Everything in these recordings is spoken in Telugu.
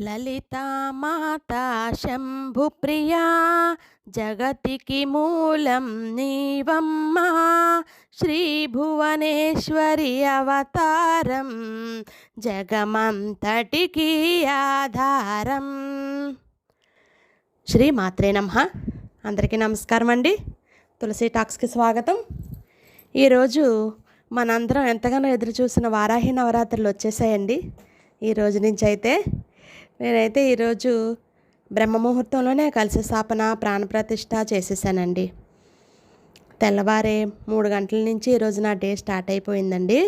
లలితామాతా శంభుప్రియా జగతికి మూలం నీవమ్మా శ్రీభువనేశ్వరి అవతారం జగమంతటికి ఆధారం. శ్రీ మాత్రే నమ. అందరికీ నమస్కారం అండి. తులసి టాక్స్కి స్వాగతం. ఈరోజు మనందరం ఎంతగానో ఎదురు చూసిన వారాహి నవరాత్రులు వచ్చేసాయండి. ఈ రోజు నుంచి అయితే నేనైతే ఈరోజు బ్రహ్మముహూర్తంలోనే కలిసి స్థాపన ప్రాణప్రతిష్ఠ చేసేసానండి. తెల్లవారే మూడు గంటల నుంచి ఈరోజు నా డే స్టార్ట్ అయిపోయిందండి.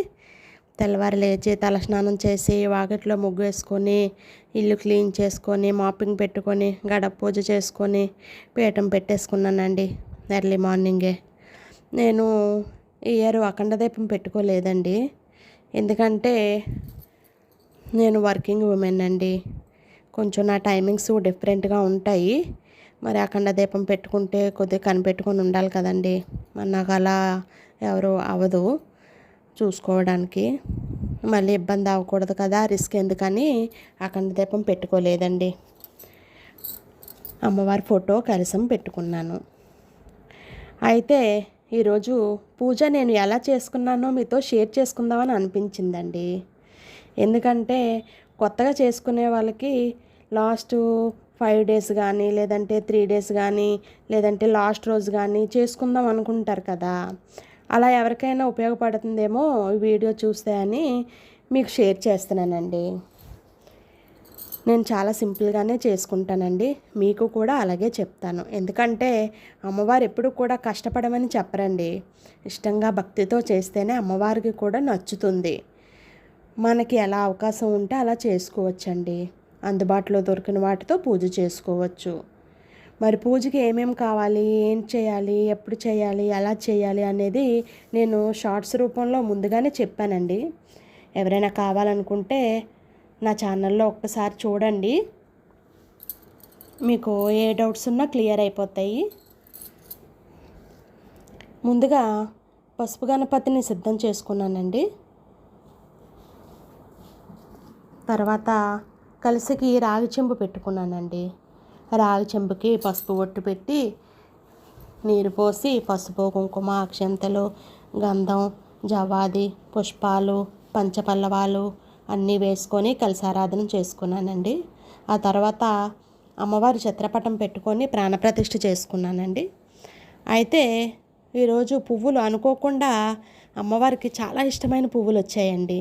తెల్లవారు లేచి తలస్నానం చేసి వాకిట్లో ముగ్గు వేసుకొని ఇల్లు క్లీన్ చేసుకొని మాపింగ్ పెట్టుకొని గడప పూజ చేసుకొని పీఠం పెట్టేసుకున్నానండి ఎర్లీ మార్నింగే. నేను ఈ ఇయర్ అఖండ దీపం పెట్టుకోలేదండి. ఎందుకంటే నేను వర్కింగ్ ఉమెన్ అండి. కొంచెం నా టైమింగ్స్ డిఫరెంట్గా ఉంటాయి. మరి అఖండ దీపం పెట్టుకుంటే కొద్దిగా కనిపెట్టుకొని ఉండాలి కదండి. మరి నాకు అలా ఎవరు అవ్వదు చూసుకోవడానికి. మళ్ళీ ఇబ్బంది అవ్వకూడదు కదా రిస్క్ ఎందుకని అఖండ దీపం పెట్టుకోలేదండి. అమ్మవారి ఫోటో కలసం పెట్టుకున్నాను. అయితే ఈరోజు పూజ నేను ఎలా చేసుకున్నానో మీతో షేర్ చేసుకుందామని అనిపించిందండి. ఎందుకంటే కొత్తగా చేసుకునే వాళ్ళకి లాస్ట్ ఫైవ్ డేస్ కానీ లేదంటే త్రీ డేస్ కానీ లేదంటే లాస్ట్ రోజు కానీ చేసుకుందాం అనుకుంటారు కదా. అలా ఎవరికైనా ఉపయోగపడుతుందేమో ఈ వీడియో చూస్తే అని మీకు షేర్ చేస్తున్నానండి. నేను చాలా సింపుల్గానే చేసుకుంటానండి. మీకు కూడా అలాగే చెప్తాను. ఎందుకంటే అమ్మవారు ఎప్పుడు కూడా కష్టపడమని చెప్పరండి. ఇష్టంగా భక్తితో చేస్తేనే అమ్మవారికి కూడా నచ్చుతుంది. మనకి ఎలా అవకాశం ఉంటే అలా చేసుకోవచ్చండి. అందుబాటులో దొరికిన వాటితో పూజ చేసుకోవచ్చు. మరి పూజకి ఏమేమి కావాలి? ఏం చేయాలి? ఎప్పుడు చేయాలి? ఎలా చేయాలి అనేది నేను షార్ట్స్ రూపంలో ముందుగానే చెప్పానండి. ఎవరైనా కావాలనుకుంటే నా ఛానల్లో ఒక్కసారి చూడండి. మీకు ఏ డౌట్స్ ఉన్నా క్లియర్ అయిపోతాయి. ముందుగా పసుపు గణపతిని సిద్ధం చేసుకున్నానండి. తర్వాత కలిసికి రాగి చెంబు పెట్టుకున్నానండి. రాగి చెంబుకి పసుపు ఒట్టు పెట్టి నీరు పోసి పసుపు కుంకుమ అక్షంతలు గంధం జవాది పుష్పాలు పంచపల్లవాలు అన్నీ వేసుకొని కలిసారాధన చేసుకున్నానండి. ఆ తర్వాత అమ్మవారి చిత్రపటం పెట్టుకొని ప్రాణప్రతిష్ఠ చేసుకున్నానండి. అయితే ఈరోజు పువ్వులు అనుకోకుండా అమ్మవారికి చాలా ఇష్టమైన పువ్వులు వచ్చాయండి.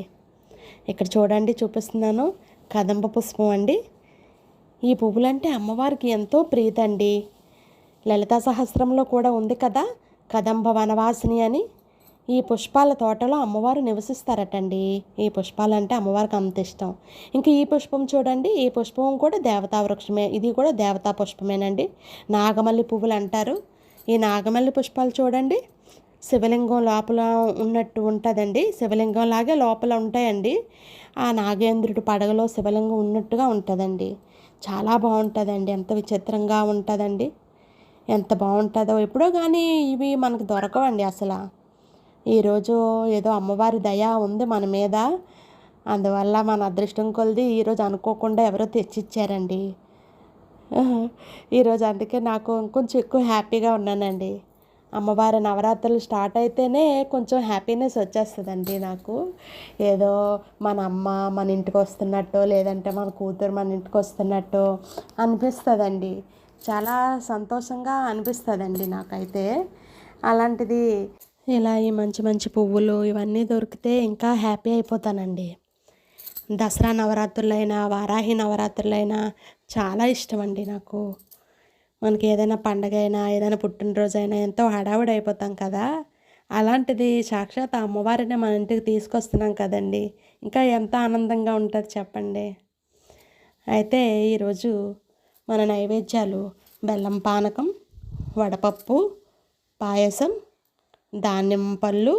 ఇక్కడ చూడండి చూపిస్తున్నాను. కదంబ పుష్పం అండి. ఈ పువ్వులంటే అమ్మవారికి ఎంతో ప్రీతండి. లలితా సహస్రంలో కూడా ఉంది కదా కదంబ వనవాసిని అని. ఈ పుష్పాల తోటలో అమ్మవారు నివసిస్తారటండి. ఈ పుష్పాలంటే అమ్మవారికి అంత ఇష్టం. ఇంకా ఈ పుష్పం చూడండి ఈ పుష్పం కూడా దేవతా వృక్షమే ఇది కూడా దేవతా పుష్పమేనండి. నాగమల్లి పువ్వులు అంటారు. ఈ నాగమల్లి పుష్పాలు చూడండి శివలింగం లోపల ఉన్నట్టు ఉంటుందండి. శివలింగం లాగే లోపల ఉంటాయండి. ఆ నాగేంద్రుడి పడగలో శివలింగం ఉన్నట్టుగా ఉంటుందండి. చాలా బాగుంటుందండి. ఎంత విచిత్రంగా ఉంటుందండి. ఎంత బాగుంటుందో ఎప్పుడో కానీ ఇవి మనకు దొరకవండి అసలు. ఈరోజు ఏదో అమ్మవారి దయ ఉంది మన మీద. అందువల్ల మన అదృష్టం కొలిది ఈరోజు అనుకోకుండా ఎవరో తెచ్చిచ్చారండి. ఈరోజు అందుకే నాకు కొంచెం ఎక్కువ హ్యాపీగా ఉన్నానండి. అమ్మవారి నవరాత్రులు స్టార్ట్ అయితేనే కొంచెం హ్యాపీనెస్ వచ్చేస్తుందండి నాకు. ఏదో మన అమ్మ మన ఇంటికి వస్తున్నట్టు లేదంటే మన కూతురు మన ఇంటికి వస్తున్నట్టు అనిపిస్తుందండి. చాలా సంతోషంగా అనిపిస్తుందండి నాకైతే. అలాంటిది ఇలా ఈ మంచి మంచి పువ్వులు ఇవన్నీ దొరికితే ఇంకా హ్యాపీ అయిపోతానండి. దసరా నవరాత్రులైనా వారాహి నవరాత్రులైనా చాలా ఇష్టం అండి నాకు. మనకి ఏదైనా పండగ అయినా ఏదైనా పుట్టినరోజు అయినా ఎంతో హడావుడి అయిపోతాం కదా. అలాంటిది సాక్షాత్ అమ్మవారిని మన ఇంటికి తీసుకొస్తున్నాం కదండి. ఇంకా ఎంత ఆనందంగా ఉంటుంది చెప్పండి. అయితే ఈరోజు మన నైవేద్యాలు బెల్లం పానకం వడపప్పు పాయసం ధాన్యం పళ్ళు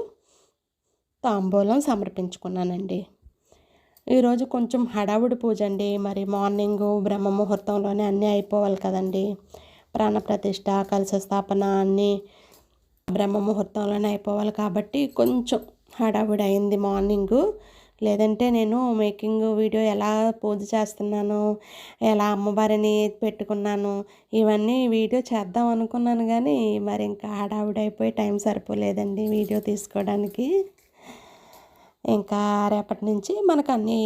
తాంబూలం సమర్పించుకున్నానండి. ఈరోజు కొంచెం హడావుడి పూజ అండి. మరి మార్నింగ్ బ్రహ్మ ముహూర్తంలోనే అన్నీ అయిపోవాలి కదండి. ప్రాణప్రతిష్ఠ కలశ స్థాపన అన్నీ బ్రహ్మ ముహూర్తంలోనే అయిపోవాలి కాబట్టి కొంచెం హడావుడి అయింది మార్నింగు. లేదంటే నేను మేకింగ్ వీడియో ఎలా పూజ చేస్తున్నాను ఎలా అమ్మవారిని పెట్టుకున్నాను ఇవన్నీ వీడియో చేద్దాం అనుకున్నాను కానీ మరి ఇంకా హడావుడైపోయి టైం సరిపోలేదండి వీడియో తీసుకోవడానికి. ఇంకా రేపటి నుంచి మనకు అన్నీ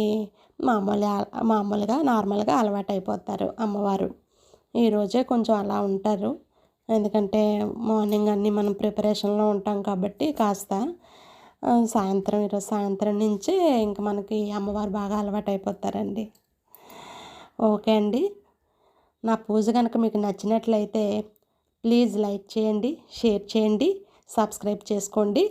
మామూలు మామూలుగా నార్మల్గా అలవాటు అయిపోతారు అమ్మవారు. ఈరోజే కొంచెం అలా ఉంటారు. ఎందుకంటే మార్నింగ్ అన్నీ మనం ప్రిపరేషన్లో ఉంటాం కాబట్టి కాస్త సాయంత్రం ఈరోజు సాయంత్రం నుంచే ఇంక మనకి అమ్మవారు బాగా అలవాటు అయిపోతారండి ఓకే అండి. నా పూజ కనుక మీకు నచ్చినట్లయితే ప్లీజ్ లైక్ చేయండి షేర్ చేయండి సబ్స్క్రైబ్ చేసుకోండి.